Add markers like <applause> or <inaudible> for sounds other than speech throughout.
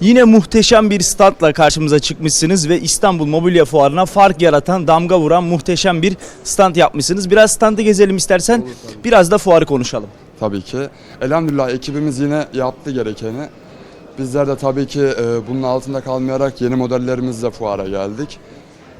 Yine muhteşem bir standla karşımıza çıkmışsınız ve İstanbul Mobilya Fuarı'na fark yaratan, damga vuran muhteşem bir stand yapmışsınız. Biraz standı gezelim istersen, biraz da fuarı konuşalım. Tabii ki. Elhamdülillah ekibimiz yine yaptı gerekeni. Bizler de tabii ki e, bunun altında kalmayarak yeni modellerimizle fuara geldik.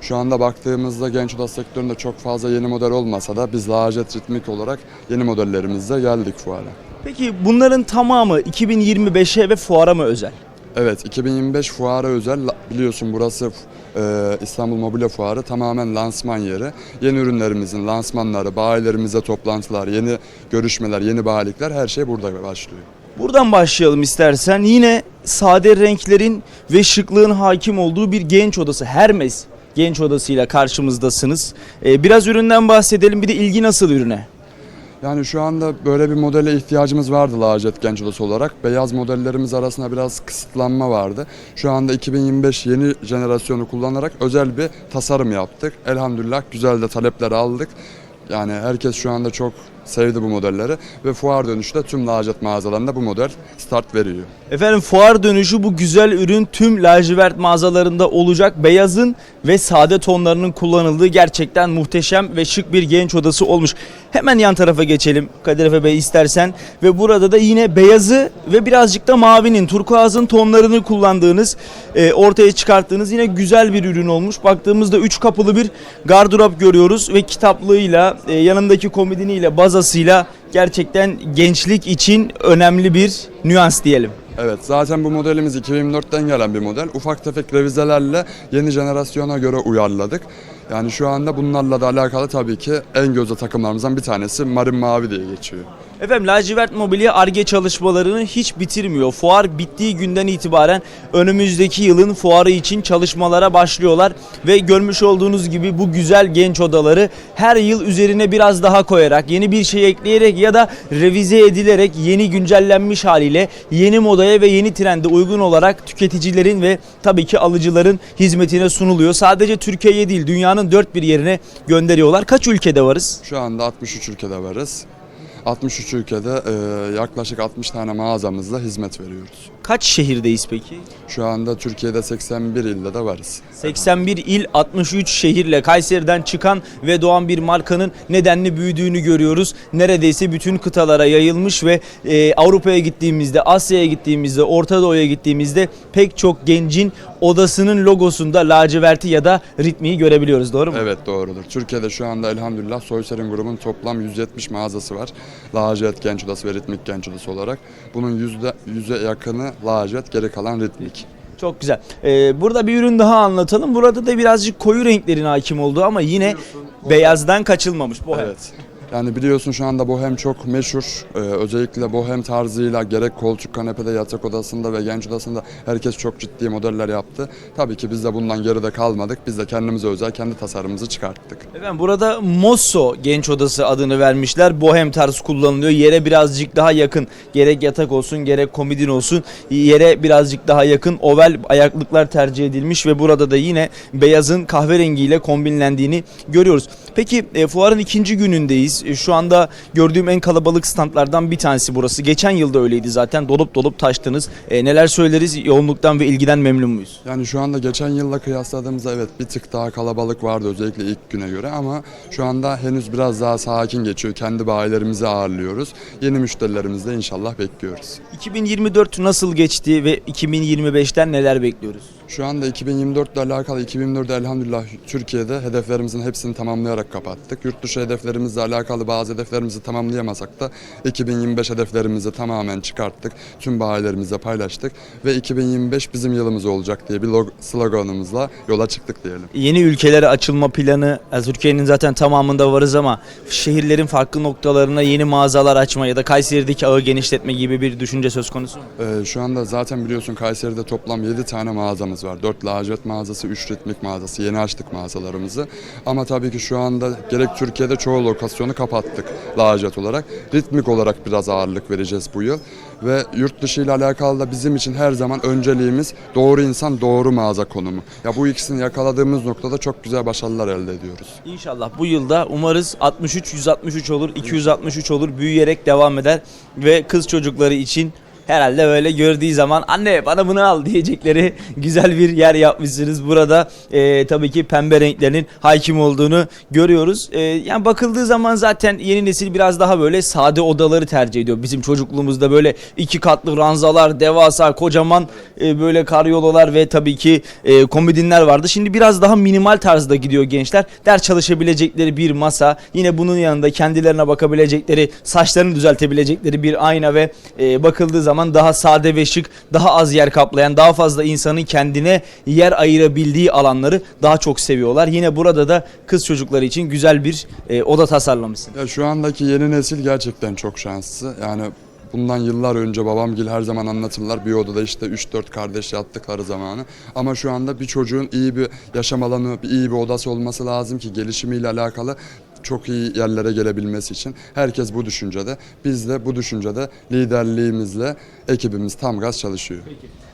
Şu anda baktığımızda genç oda sektöründe çok fazla yeni model olmasa da biz Lajet Ritmik olarak yeni modellerimizle geldik fuara. Peki bunların tamamı 2025'e ve fuara mı özel? Evet 2025 fuara özel biliyorsun burası e, İstanbul Mobilya Fuarı tamamen lansman yeri. Yeni ürünlerimizin lansmanları, bayilerimizle toplantılar, yeni görüşmeler, yeni bayilikler her şey burada başlıyor. Buradan başlayalım istersen. Yine sade renklerin ve şıklığın hakim olduğu bir genç odası. Hermes genç odasıyla karşımızdasınız. Ee, biraz üründen bahsedelim. Bir de ilgi nasıl ürüne? Yani şu anda böyle bir modele ihtiyacımız vardı Lacet Genç Odası olarak. Beyaz modellerimiz arasında biraz kısıtlanma vardı. Şu anda 2025 yeni jenerasyonu kullanarak özel bir tasarım yaptık. Elhamdülillah güzel de talepler aldık. Yani herkes şu anda çok sevdi bu modelleri ve fuar dönüşte tüm Lacet mağazalarında bu model start veriyor. Efendim fuar dönüşü bu güzel ürün tüm lacivert mağazalarında olacak. Beyazın ve sade tonlarının kullanıldığı gerçekten muhteşem ve şık bir genç odası olmuş. Hemen yan tarafa geçelim Kadir Efe Bey istersen. Ve burada da yine beyazı ve birazcık da mavinin, turkuazın tonlarını kullandığınız, e, ortaya çıkarttığınız yine güzel bir ürün olmuş. Baktığımızda 3 kapılı bir gardırop görüyoruz ve kitaplığıyla, e, yanındaki komodiniyle, bazasıyla gerçekten gençlik için önemli bir nüans diyelim. Evet zaten bu modelimiz 2024'ten gelen bir model. Ufak tefek revizelerle yeni jenerasyona göre uyarladık. Yani şu anda bunlarla da alakalı tabii ki en gözde takımlarımızdan bir tanesi Marin Mavi diye geçiyor. Efendim lacivert mobilya ARGE çalışmalarını hiç bitirmiyor. Fuar bittiği günden itibaren önümüzdeki yılın fuarı için çalışmalara başlıyorlar. Ve görmüş olduğunuz gibi bu güzel genç odaları her yıl üzerine biraz daha koyarak, yeni bir şey ekleyerek ya da revize edilerek yeni güncellenmiş haliyle yeni modaya ve yeni trende uygun olarak tüketicilerin ve tabii ki alıcıların hizmetine sunuluyor. Sadece Türkiye'ye değil dünyanın dört bir yerine gönderiyorlar. Kaç ülkede varız? Şu anda 63 ülkede varız. 63 ülkede e, yaklaşık 60 tane mağazamızla hizmet veriyoruz. Kaç şehirdeyiz peki? Şu anda Türkiye'de 81 ilde de varız. 81 il 63 şehirle Kayseri'den çıkan ve doğan bir markanın nedenli büyüdüğünü görüyoruz. Neredeyse bütün kıtalara yayılmış ve e, Avrupa'ya gittiğimizde, Asya'ya gittiğimizde, Orta Doğu'ya gittiğimizde pek çok gencin odasının logosunda laciverti ya da ritmiyi görebiliyoruz. Doğru mu? Evet doğrudur. Türkiye'de şu anda elhamdülillah Soyser'in grubun toplam 170 mağazası var. Lacivert Genç Odası ve Ritmik Genç Odası olarak. Bunun yüzde yüze yakını lacivert, geri kalan ritmik. Çok güzel. Ee, burada bir ürün daha anlatalım. Burada da birazcık koyu renklerin hakim olduğu ama yine beyazdan kaçılmamış. Bohem. Evet. <laughs> Yani biliyorsun şu anda bohem çok meşhur. Ee, özellikle bohem tarzıyla gerek koltuk kanepede, yatak odasında ve genç odasında herkes çok ciddi modeller yaptı. Tabii ki biz de bundan geride kalmadık. Biz de kendimize özel kendi tasarımımızı çıkarttık. Efendim burada Mosso genç odası adını vermişler. Bohem tarz kullanılıyor. Yere birazcık daha yakın. Gerek yatak olsun gerek komodin olsun. Yere birazcık daha yakın oval ayaklıklar tercih edilmiş ve burada da yine beyazın kahverengiyle kombinlendiğini görüyoruz. Peki e, fuarın ikinci günündeyiz. E, şu anda gördüğüm en kalabalık standlardan bir tanesi burası. Geçen yılda öyleydi zaten. Dolup dolup taştınız. E, neler söyleriz? Yoğunluktan ve ilgiden memnun muyuz? Yani şu anda geçen yılla kıyasladığımızda evet bir tık daha kalabalık vardı özellikle ilk güne göre ama şu anda henüz biraz daha sakin geçiyor. Kendi bayilerimizi ağırlıyoruz. Yeni müşterilerimizi de inşallah bekliyoruz. 2024 nasıl geçti ve 2025'ten neler bekliyoruz? Şu anda 2024 ile alakalı 2024'de elhamdülillah Türkiye'de hedeflerimizin hepsini tamamlayarak kapattık. Yurt dışı hedeflerimizle alakalı bazı hedeflerimizi tamamlayamasak da 2025 hedeflerimizi tamamen çıkarttık. Tüm bayilerimizle paylaştık ve 2025 bizim yılımız olacak diye bir log- sloganımızla yola çıktık diyelim. Yeni ülkelere açılma planı, yani Türkiye'nin zaten tamamında varız ama şehirlerin farklı noktalarına yeni mağazalar açma ya da Kayseri'deki ağı genişletme gibi bir düşünce söz konusu mu? Ee, şu anda zaten biliyorsun Kayseri'de toplam 7 tane mağazamız var. 4 lacivert mağazası, 3 ritmik mağazası. Yeni açtık mağazalarımızı. Ama tabii ki şu anda gerek Türkiye'de çoğu lokasyonu kapattık lacivert olarak. Ritmik olarak biraz ağırlık vereceğiz bu yıl. Ve yurt dışı ile alakalı da bizim için her zaman önceliğimiz doğru insan, doğru mağaza konumu. Ya bu ikisini yakaladığımız noktada çok güzel başarılar elde ediyoruz. İnşallah bu yılda umarız 63 163 olur, 263 olur, büyüyerek devam eder ve kız çocukları için herhalde böyle gördüğü zaman anne bana bunu al diyecekleri <laughs> güzel bir yer yapmışsınız. Burada e, tabii ki pembe renklerinin hakim olduğunu görüyoruz. E, yani bakıldığı zaman zaten yeni nesil biraz daha böyle sade odaları tercih ediyor. Bizim çocukluğumuzda böyle iki katlı ranzalar, devasa kocaman e, böyle karyolalar ve tabii ki e, komodinler vardı. Şimdi biraz daha minimal tarzda gidiyor gençler. Ders çalışabilecekleri bir masa, yine bunun yanında kendilerine bakabilecekleri, saçlarını düzeltebilecekleri bir ayna ve e, bakıldığı zaman daha sade ve şık, daha az yer kaplayan, daha fazla insanın kendine yer ayırabildiği alanları daha çok seviyorlar. Yine burada da kız çocukları için güzel bir e, oda tasarlamışsın. Ya şu andaki yeni nesil gerçekten çok şanslı. Yani bundan yıllar önce babamgil her zaman anlatırlar bir odada işte 3-4 kardeş yattıkları zamanı. Ama şu anda bir çocuğun iyi bir yaşam alanı, iyi bir odası olması lazım ki gelişimiyle alakalı çok iyi yerlere gelebilmesi için. Herkes bu düşüncede. Biz de bu düşüncede liderliğimizle ekibimiz tam gaz çalışıyor.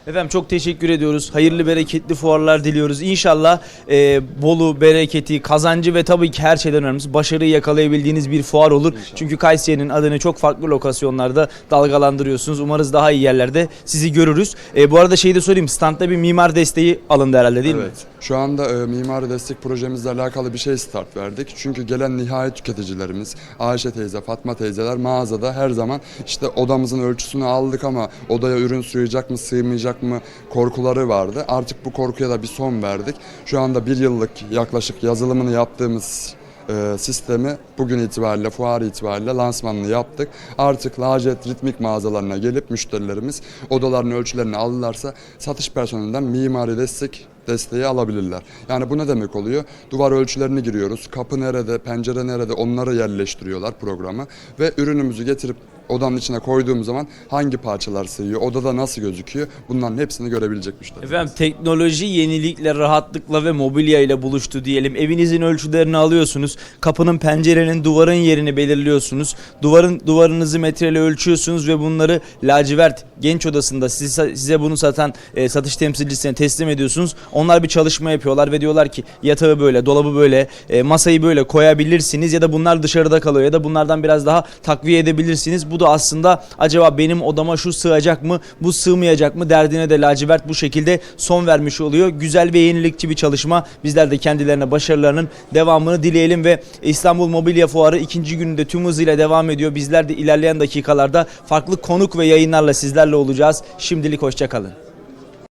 Efendim çok teşekkür ediyoruz. Hayırlı bereketli fuarlar diliyoruz. İnşallah e, bolu, bereketi, kazancı ve tabii ki her şeyden önemlisi başarıyı yakalayabildiğiniz bir fuar olur. Çünkü Kayseri'nin adını çok farklı lokasyonlarda dalgalandırıyorsunuz. Umarız daha iyi yerlerde sizi görürüz. E, bu arada şeyi de söyleyeyim. Standta bir mimar desteği alındı herhalde değil mi? Evet. Şu anda e, mimari destek projemizle alakalı bir şey start verdik. Çünkü gelen nihai tüketicilerimiz Ayşe teyze, Fatma teyzeler mağazada her zaman işte odamızın ölçüsünü aldık ama odaya ürün sığacak mı, sığmayacak mı korkuları vardı. Artık bu korkuya da bir son verdik. Şu anda bir yıllık yaklaşık yazılımını yaptığımız e, sistemi bugün itibariyle, fuar itibariyle lansmanını yaptık. Artık Lacet ritmik mağazalarına gelip müşterilerimiz odaların ölçülerini alırlarsa satış personelinden mimari destek desteği alabilirler. Yani bu ne demek oluyor? Duvar ölçülerini giriyoruz. Kapı nerede, pencere nerede onları yerleştiriyorlar programı ve ürünümüzü getirip odanın içine koyduğumuz zaman hangi parçalar sığıyor, odada nasıl gözüküyor bunların hepsini görebilecek müşteri. Efendim teknoloji yenilikle, rahatlıkla ve mobilya ile buluştu diyelim. Evinizin ölçülerini alıyorsunuz. Kapının, pencerenin, duvarın yerini belirliyorsunuz. Duvarın duvarınızı metreyle ölçüyorsunuz ve bunları lacivert genç odasında size, size bunu satan e, satış temsilcisine teslim ediyorsunuz. Onlar bir çalışma yapıyorlar ve diyorlar ki yatağı böyle, dolabı böyle, e, masayı böyle koyabilirsiniz ya da bunlar dışarıda kalıyor ya da bunlardan biraz daha takviye edebilirsiniz. Bu da aslında acaba benim odama şu sığacak mı, bu sığmayacak mı derdine de lacivert bu şekilde son vermiş oluyor. Güzel ve yenilikçi bir çalışma. Bizler de kendilerine başarılarının devamını dileyelim ve İstanbul Mobilya Fuarı ikinci gününde tüm hızıyla devam ediyor. Bizler de ilerleyen dakikalarda farklı konuk ve yayınlarla sizlerle olacağız. Şimdilik hoşçakalın.